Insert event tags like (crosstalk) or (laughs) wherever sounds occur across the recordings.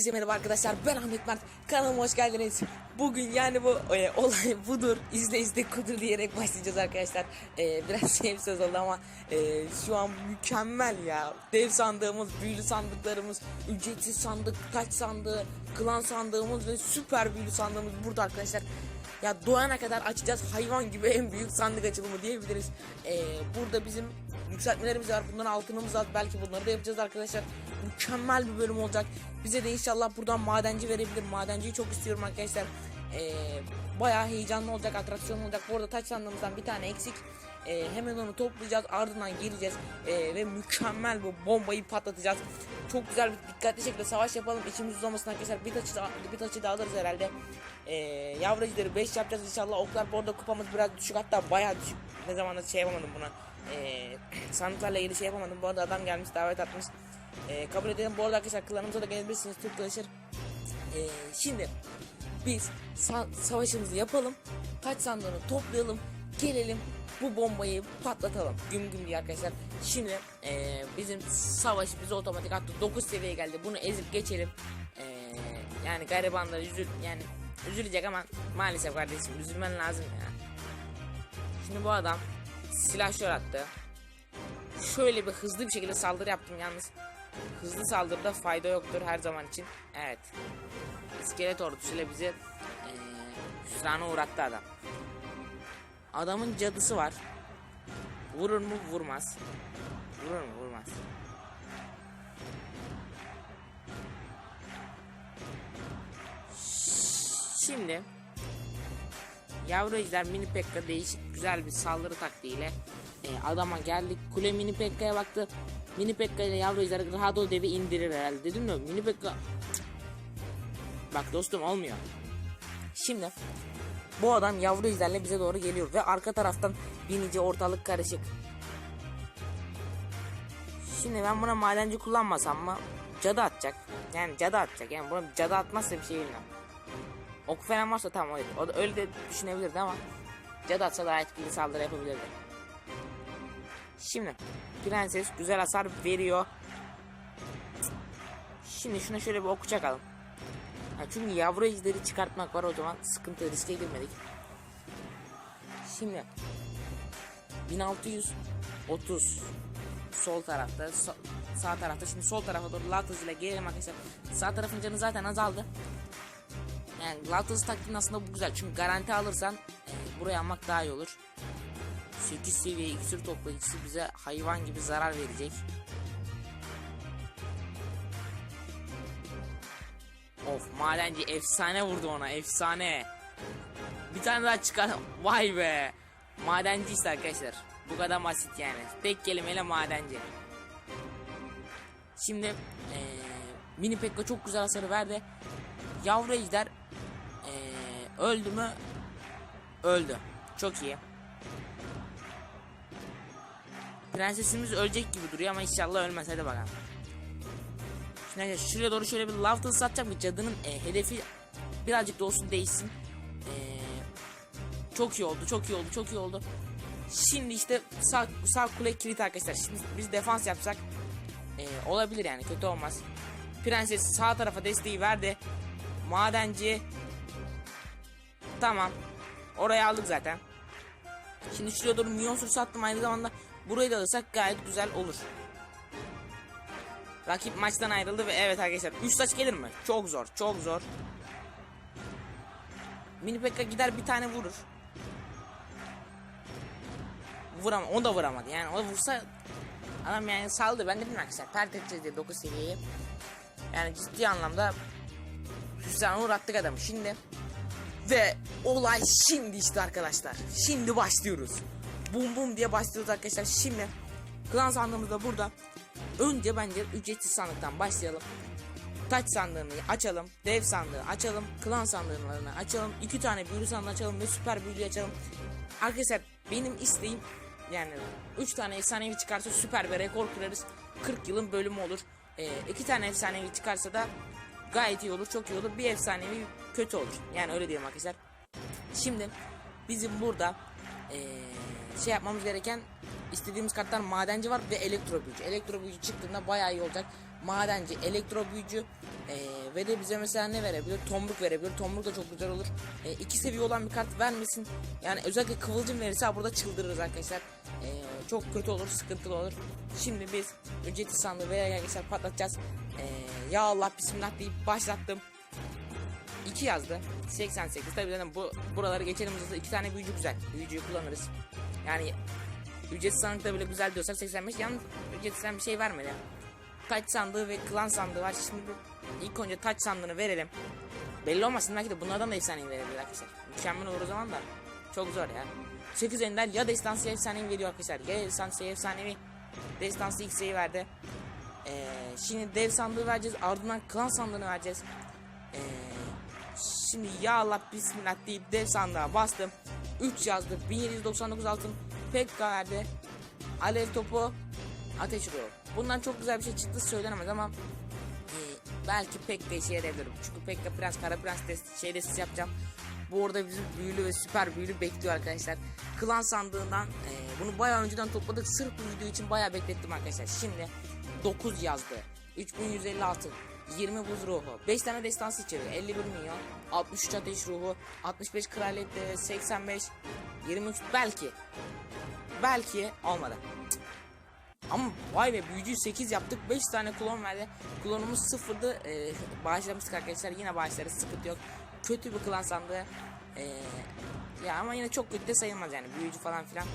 Herkese merhaba arkadaşlar. Ben Ahmet Mert. Kanalıma hoş geldiniz. Bugün yani bu e, olay (laughs) budur izle izle kudur diyerek başlayacağız arkadaşlar. E, Biraz (laughs) şey söz oldu ama e, şu an mükemmel ya. Dev sandığımız, büyülü sandıklarımız, ücretsiz sandık, taç sandığı, klan sandığımız ve süper büyülü sandığımız burada arkadaşlar. Ya doğana kadar açacağız hayvan gibi en büyük sandık açılımı diyebiliriz. Ee, burada bizim yükseltmelerimiz var. Bunların altınımız var. Belki bunları da yapacağız arkadaşlar. Mükemmel bir bölüm olacak. Bize de inşallah buradan madenci verebilir. Madenciyi çok istiyorum arkadaşlar. Ee, bayağı heyecanlı olacak, atraksiyon olacak. Bu arada taç sandığımızdan bir tane eksik. Ee, hemen onu toplayacağız. Ardından geleceğiz. Ee, ve mükemmel bu bombayı patlatacağız. Çok güzel bir dikkatli şekilde savaş yapalım. İçimiz uzamasın arkadaşlar. Bir taçı da, bir taçı da alırız herhalde. Ee, yavrucuları 5 yapacağız inşallah. Oklar bu arada kupamız biraz düşük. Hatta bayağı düşük. Ne zamandır şey yapamadım buna. Ee, sandıklarla ilgili şey yapamadım. Bu arada adam gelmiş davet atmış. Ee, kabul edelim. Bu arada arkadaşlar klanımıza da gelebilirsiniz. Türk Kılıçır. Ee, şimdi biz sa- savaşımızı yapalım. Taç sandığını toplayalım. Gelelim bu bombayı patlatalım. Güm güm diye arkadaşlar. Şimdi ee, bizim savaş bize otomatik attı. 9 seviyeye geldi. Bunu ezip geçelim. Ee, yani garibanlar üzül yani üzülecek ama maalesef kardeşim üzülmen lazım ya. Şimdi bu adam silahşör attı. Şöyle bir hızlı bir şekilde saldırı yaptım yalnız. Hızlı saldırıda fayda yoktur her zaman için. Evet. İskelet ordusuyla bizi hüsrana uğrattı adam. Adamın cadısı var. Vurur mu? Vurmaz. Vurur mu? Vurmaz. Şimdi Yavru ejder mini pekka değişik güzel bir saldırı taktiğiyle e, adama geldik. Kule mini pekka'ya baktı. Mini pekka ile yavru ejder rahat ol devi indirir herhalde. Dedim mi? Mini pekka. Bak dostum olmuyor. Şimdi bu adam yavru ejderle bize doğru geliyor ve arka taraftan binici ortalık karışık. Şimdi ben buna madenci kullanmasam mı? Cadı atacak. Yani cadı atacak. Yani buna cadı atmazsa bir şey bilmem. Ok falan varsa tamam öyle. O da öyle de düşünebilirdi ama cadı atsa daha etkili saldırı yapabilirdi. Şimdi prenses güzel hasar veriyor. Şimdi şuna şöyle bir oku çakalım. Ha, çünkü yavru ejderi çıkartmak var o zaman sıkıntı riske girmedik. Şimdi 1630 sol tarafta so- sağ tarafta şimdi sol tarafa doğru lat hızıyla gelelim arkadaşlar. Sağ tarafın canı zaten azaldı. Yani Galatasaray taktiğin aslında bu güzel. Çünkü garanti alırsan e, buraya almak daha iyi olur. 8 seviye iksir toplayıcısı bize hayvan gibi zarar verecek. Of madenci efsane vurdu ona efsane. Bir tane daha çıkar. Vay be. Madenci işte arkadaşlar. Bu kadar basit yani. Tek kelimeyle madenci. Şimdi eee Mini Pekka çok güzel hasarı verdi. Yavru ejder öldü mü? Öldü. Çok iyi. Prensesimiz ölecek gibi duruyor ama inşallah ölmez. Hadi bakalım. Şimdi şuraya doğru şöyle bir love tılsı atacağım ki cadının e, hedefi birazcık da olsun değişsin. E, çok iyi oldu, çok iyi oldu, çok iyi oldu. Şimdi işte sağ, sağ kule kilit arkadaşlar. Şimdi biz defans yapsak e, olabilir yani kötü olmaz. Prenses sağ tarafa desteği verdi. Madenci. Tamam. Oraya aldık zaten. Şimdi şuraya doğru minyon sürüsü attım aynı zamanda. Burayı da alırsak gayet güzel olur. Rakip maçtan ayrıldı ve evet arkadaşlar 3 taç gelir mi? Çok zor çok zor. Mini Pekka gider bir tane vurur. Vuram onu da vuramadı yani o vursa adam yani saldı ben de bilmem arkadaşlar pert edeceğiz diye 9 seviyeyi. Yani ciddi anlamda Hüsran'a uğrattık adamı şimdi. Ve olay şimdi işte arkadaşlar. Şimdi başlıyoruz. Bum bum diye başlıyoruz arkadaşlar. Şimdi klan sandığımız da burada. Önce bence ücretsiz sandıktan başlayalım. Taç sandığını açalım. Dev sandığı açalım. Klan sandığını açalım. iki tane büyülü sandığı açalım ve süper büyülü açalım. Arkadaşlar benim isteğim yani 3 tane efsanevi çıkarsa süper bir rekor kırarız. 40 yılın bölümü olur. 2 tane efsanevi çıkarsa da gayet iyi olur, çok iyi olur. Bir efsanevi kötü olur. Yani öyle diyelim arkadaşlar. Şimdi bizim burada Ee, şey yapmamız gereken istediğimiz kartlar madenci var ve elektro büyücü. Elektro büyücü çıktığında bayağı iyi olacak. Madenci, elektro büyücü ee, ve de bize mesela ne verebilir? Tomruk verebilir. Tomruk da çok güzel olur. Ee, iki seviye olan bir kart vermesin. Yani özellikle kıvılcım verirse burada çıldırırız arkadaşlar. Ee, çok kötü olur, sıkıntılı olur. Şimdi biz ücretli sandığı veya arkadaşlar patlatacağız. Ee, ya Allah bismillah deyip başlattım. 2 yazdı. 88. Tabii dedim bu buraları geçelim hızlı. 2 tane büyücü güzel. Büyücüyü kullanırız. Yani ücretsiz sandıkta bile güzel diyorsak 85. Yalnız ücretsizden bir şey vermedi. Taç sandığı ve klan sandığı var. Şimdi ilk önce taç sandığını verelim. Belli olmasın belki de bunlardan da efsaneyi verebilir arkadaşlar. Mükemmel olur o zaman da. Çok zor ya. 8 ender ya destansı ya efsanevi veriyor arkadaşlar. Ya destansı efsanevi. Destansı X'yi verdi. Ee, şimdi dev sandığı vereceğiz. Ardından klan sandığını vereceğiz. Ee, şimdi ya Allah bismillah deyip dev sandığa bastım. 3 yazdı. 1799 altın. Pekka verdi. Alev topu. Ateş ruhu. Bundan çok güzel bir şey çıktı söylenemez ama e, belki pek de işe yarayabilir. Çünkü Pekka Prens, Kara Prens test, şey destesi yapacağım. Bu orada bizim büyülü ve süper büyülü bekliyor arkadaşlar. Klan sandığından e, bunu bayağı önceden topladık. Sırf bu video için bayağı beklettim arkadaşlar. Şimdi 9 yazdı. 3156 20 buz ruhu. 5 tane destansı içeriyor. 51 milyon. 63 ateş ruhu. 65 kraliyet değeri 85 23 belki. Belki olmadı. Cık. ama vay be büyücüyü 8 yaptık. 5 tane klon verdi. Klonumuz sıfırdı. Ee, (laughs) bağışlamıştık arkadaşlar. Yine bağışlarız. Sıkıntı yok. Kötü bir klan sandığı. Ee, ya ama yine çok kötü de sayılmaz yani. Büyücü falan filan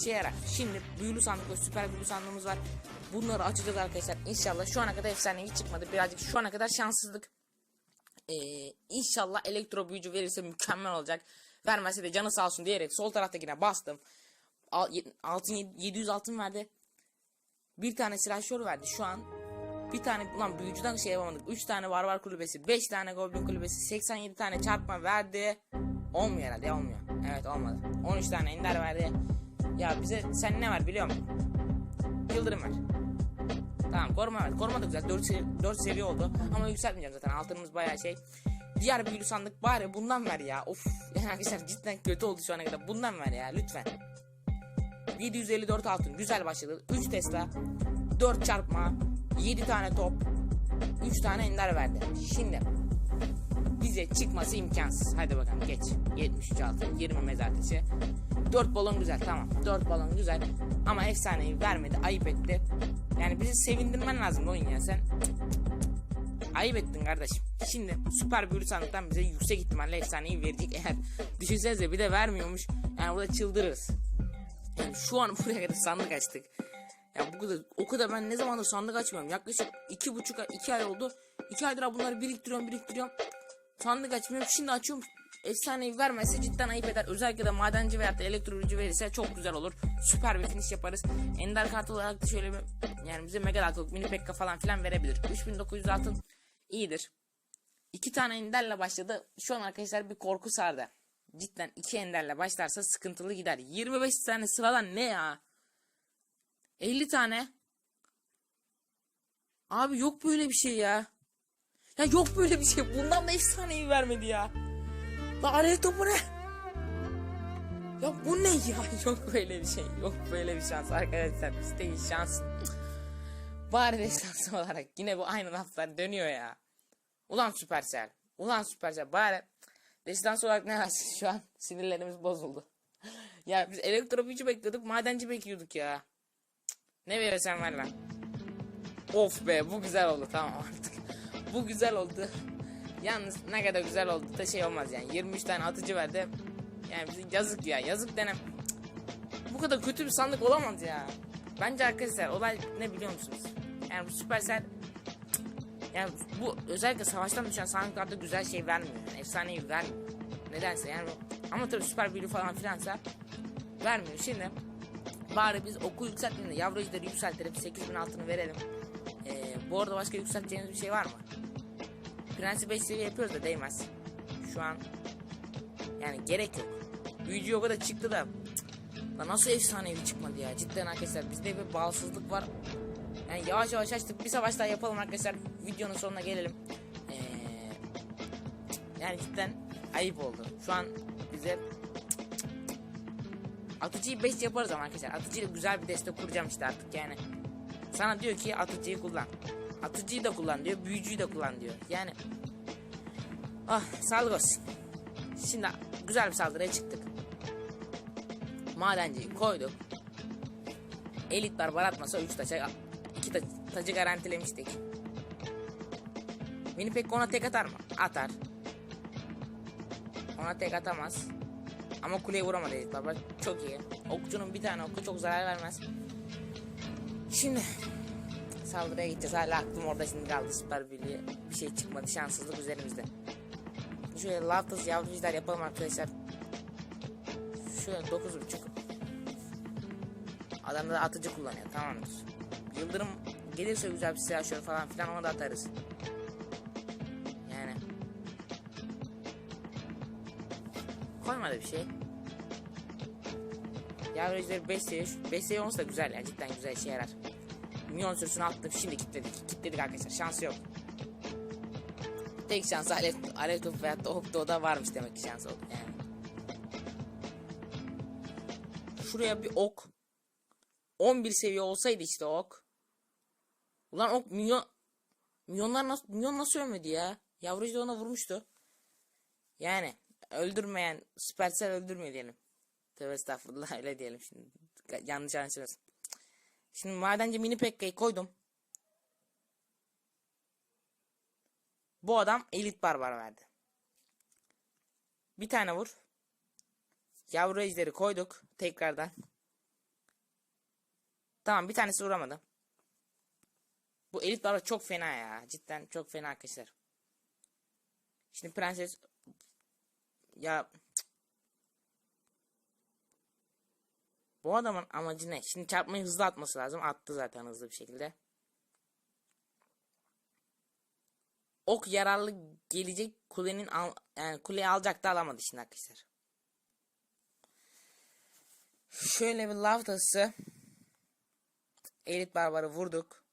İşe yarar. Şimdi büyülü sandık ve süper büyülü sandığımız var. Bunları açacağız arkadaşlar. İnşallah şu ana kadar efsanevi çıkmadı. Birazcık şu ana kadar şanssızlık. Ee, inşallah elektro büyücü verirse mükemmel olacak. Vermezse de canı sağ olsun diyerek sol taraftakine bastım. Altın 700 altın verdi. Bir tane silahşör verdi şu an. Bir tane ulan büyücüden şey yapamadık. 3 tane barbar kulübesi, 5 tane goblin kulübesi, 87 tane çarpma verdi. Olmuyor herhalde olmuyor. Evet olmadı. 13 tane ender verdi. Ya bize sen ne var biliyor musun? Yıldırım ver. Tamam koruma ver. Koruma da güzel. 4, sevi 4 seviye oldu. Ama yükseltmeyeceğim zaten. Altınımız bayağı şey. Diğer büyülü sandık bari bundan ver ya. Of. Yani (laughs) arkadaşlar cidden kötü oldu şu ana kadar. Bundan ver ya lütfen. 754 altın. Güzel başladı. 3 Tesla. 4 çarpma. 7 tane top. 3 tane ender verdi. Şimdi bize çıkması imkansız. Hadi bakalım geç. 73 altın, 20 mezar taşı. 4 balon güzel tamam. 4 balon güzel. Ama efsaneyi vermedi, ayıp etti. Yani bizi sevindirmen lazım oyun ya sen. Ayıp ettin kardeşim. Şimdi süper büyülü sandıktan bize yüksek ihtimalle efsaneyi verecek eğer (laughs) düşünsenize bir de vermiyormuş. Yani burada çıldırırız. Yani şu an (laughs) buraya kadar sandık açtık. Ya bu kadar o kadar ben ne zamandır sandık açmıyorum. Yaklaşık iki buçuk iki ay oldu. İki aydır bunları biriktiriyorum biriktiriyorum. Sandık açmıyorum. Şimdi açıyorum. Efsaneyi vermezse cidden ayıp eder. Özellikle de madenci veya da verirse çok güzel olur. Süper bir finish yaparız. Ender kart olarak da şöyle bir yani bize mega dalgalık mini pekka falan filan verebilir. 3900 altın iyidir. İki tane enderle başladı. Şu an arkadaşlar bir korku sardı. Cidden iki enderle başlarsa sıkıntılı gider. 25 tane sıradan ne ya? 50 tane. Abi yok böyle bir şey ya. Ya yok böyle bir şey. Bundan da efsaneyi vermedi ya. La alev topu ne? Ya bu ne ya? (laughs) Yok böyle bir şey. Yok böyle bir şans arkadaşlar. Bizde şans. Bari de şans olarak yine bu aynı laflar dönüyor ya. Ulan Süpersel. Ulan Süpersel. Bari destans olarak ne versin şu an? Sinirlerimiz bozuldu. (laughs) ya biz elektrobücü bekliyorduk. Madenci bekliyorduk ya. Ne verirsen ver lan. Of be bu güzel oldu tamam artık. Bu güzel oldu. Yalnız ne kadar güzel oldu da şey olmaz yani. 23 tane atıcı verdi. Yani bize yazık ya yazık denem. Bu kadar kötü bir sandık olamaz ya. Bence arkadaşlar olay ne biliyor musunuz? Yani bu Supercell yani bu özellikle savaştan düşen sandıklarda güzel şey vermiyor. Yani efsaneyi vermiyor. Nedense yani ama tabii süper büyülü falan filansa vermiyor. Şimdi bari biz oku yükseltmeyelim de yavru yükseltelim 8000 altını verelim. Ee, bu arada başka yükselteceğiniz bir şey var mı? Prensi 5 seviye yapıyoruz da değmez. Şu an yani gerek yok. Büyücü o kadar çıktı da cık, lan nasıl efsanevi çıkmadı ya cidden arkadaşlar bizde bir bağımsızlık var. Yani yavaş yavaş açtık bir savaş daha yapalım arkadaşlar videonun sonuna gelelim. Ee, yani cidden ayıp oldu. Şu an bize Atıcıyı 5 yaparız ama arkadaşlar. Atıcıyla güzel bir destek kuracağım işte artık yani. Sana diyor ki atıcıyı kullan. Atıcıyı da kullan diyor. Büyücüyü de kullan diyor. Yani ah sağlık olsun. Şimdi güzel bir saldırıya çıktık. Madenciyi koyduk. Elit barbar atmasa 3 taça 2 ta garantilemiştik. Mini pek ona tek atar mı? Atar. Ona tek atamaz. Ama kuleye vuramadı Elit barbar. Çok iyi. Okçunun bir tane oku çok zarar vermez. Şimdi saldırıya gideceğiz. Hala aklım orada şimdi kaldı süper birliği. Bir şey çıkmadı. Şanssızlık üzerimizde. Şöyle Laftas yavrucular yapalım arkadaşlar. Şöyle 9.5 Adam da atıcı kullanıyor tamamdır. Yıldırım gelirse güzel bir silah şöyle falan filan ona da atarız. Yani. Koymadı bir şey. Yavrucuları 5 seviye, 5 seviye olsa güzel ya cidden güzel işe yarar. Milyon sürüsünü attım şimdi kilitledik. Kilitledik arkadaşlar şansı yok. Tek şans alev, alev topu veyahut da ok da varmış demek ki şans oldu yani. Şuraya bir ok 11 seviye olsaydı işte ok. Ulan ok milyon milyonlar nasıl milyon nasıl ölmedi ya? Yavrucu da ona vurmuştu. Yani öldürmeyen Supercell öldürmüyor diyelim. Tövbe estağfurullah (laughs) öyle diyelim şimdi. Yanlış anlaşılmasın. Şimdi madenci mini pekkayı koydum. Bu adam elit barbar verdi. Bir tane vur. Yavru ejderi koyduk tekrardan. Tamam bir tanesi vuramadı. Bu elit barbar çok fena ya. Cidden çok fena arkadaşlar. Şimdi prenses ya bu adamın amacı ne? Şimdi çarpmayı hızlı atması lazım. Attı zaten hızlı bir şekilde. Ok yararlı gelecek kulenin al, yani kuleyi alacak da alamadı şimdi arkadaşlar. Şöyle bir laftası Elit barbarı vurduk.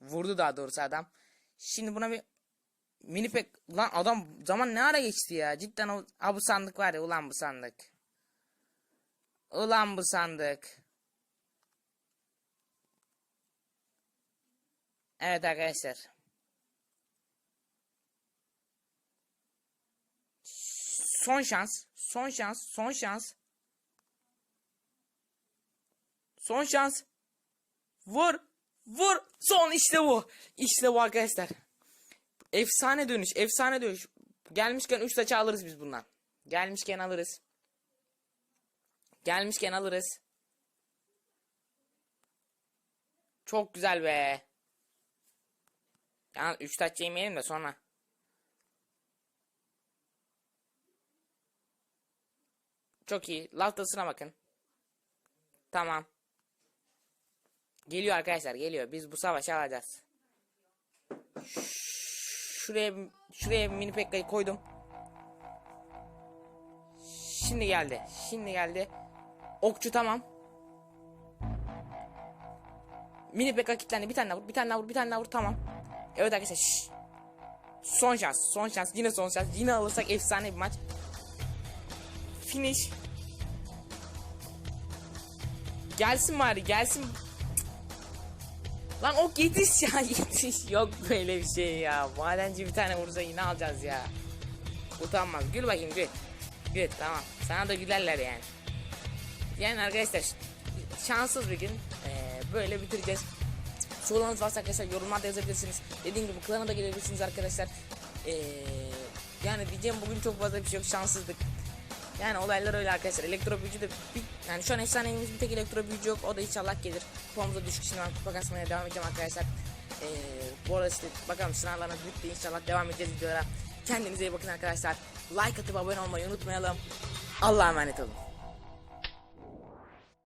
Vurdu daha doğrusu adam. Şimdi buna bir mini pek lan adam zaman ne ara geçti ya. Cidden o ha, bu sandık var ya ulan bu sandık. Ulan bu sandık. Evet arkadaşlar. Son şans. Son şans. Son şans. Son şans. Vur. Vur. Son işte bu. İşte bu arkadaşlar. Efsane dönüş. Efsane dönüş. Gelmişken 3 taça alırız biz bundan. Gelmişken alırız. Gelmişken alırız. Çok güzel be. Yani 3 taç yemeyelim de sonra. Çok iyi. Laftasına bakın. Tamam. Geliyor arkadaşlar geliyor. Biz bu savaşı alacağız. Şuraya şuraya mini pekkayı koydum. Şimdi geldi. Şimdi geldi. Okçu tamam. Mini pekka kilitlendi. Bir tane daha vur. Bir tane daha vur. Bir tane daha vur. Tamam. Evet arkadaşlar. Şş. Son şans. Son şans. Yine son şans. Yine alırsak efsane bir maç. Finish. Gelsin bari gelsin. Lan ok yetiş ya (laughs) yetiş. Yok böyle bir şey ya. Madenci bir tane vursa yine alacağız ya. Utanmaz. Gül bakayım gül. Gül tamam. Sana da gülerler yani. Yani arkadaşlar şanssız bir gün ee, böyle bitireceğiz. Sorularınız varsa arkadaşlar yorumlarda yazabilirsiniz. Dediğim gibi klana da gelebilirsiniz arkadaşlar. Ee, yani diyeceğim bugün çok fazla bir şey yok şanssızlık. Yani olaylar öyle arkadaşlar. Elektro büyücü de bir, yani şu an efsanemiz bir tek elektro büyücü yok. O da inşallah gelir. Kupamıza düşük şimdi ben kupa kasmaya devam edeceğim arkadaşlar. Ee, bu arada işte bakalım sınavlarına bitti inşallah devam edeceğiz videolara. Kendinize iyi bakın arkadaşlar. Like atıp abone olmayı unutmayalım. Allah'a emanet olun.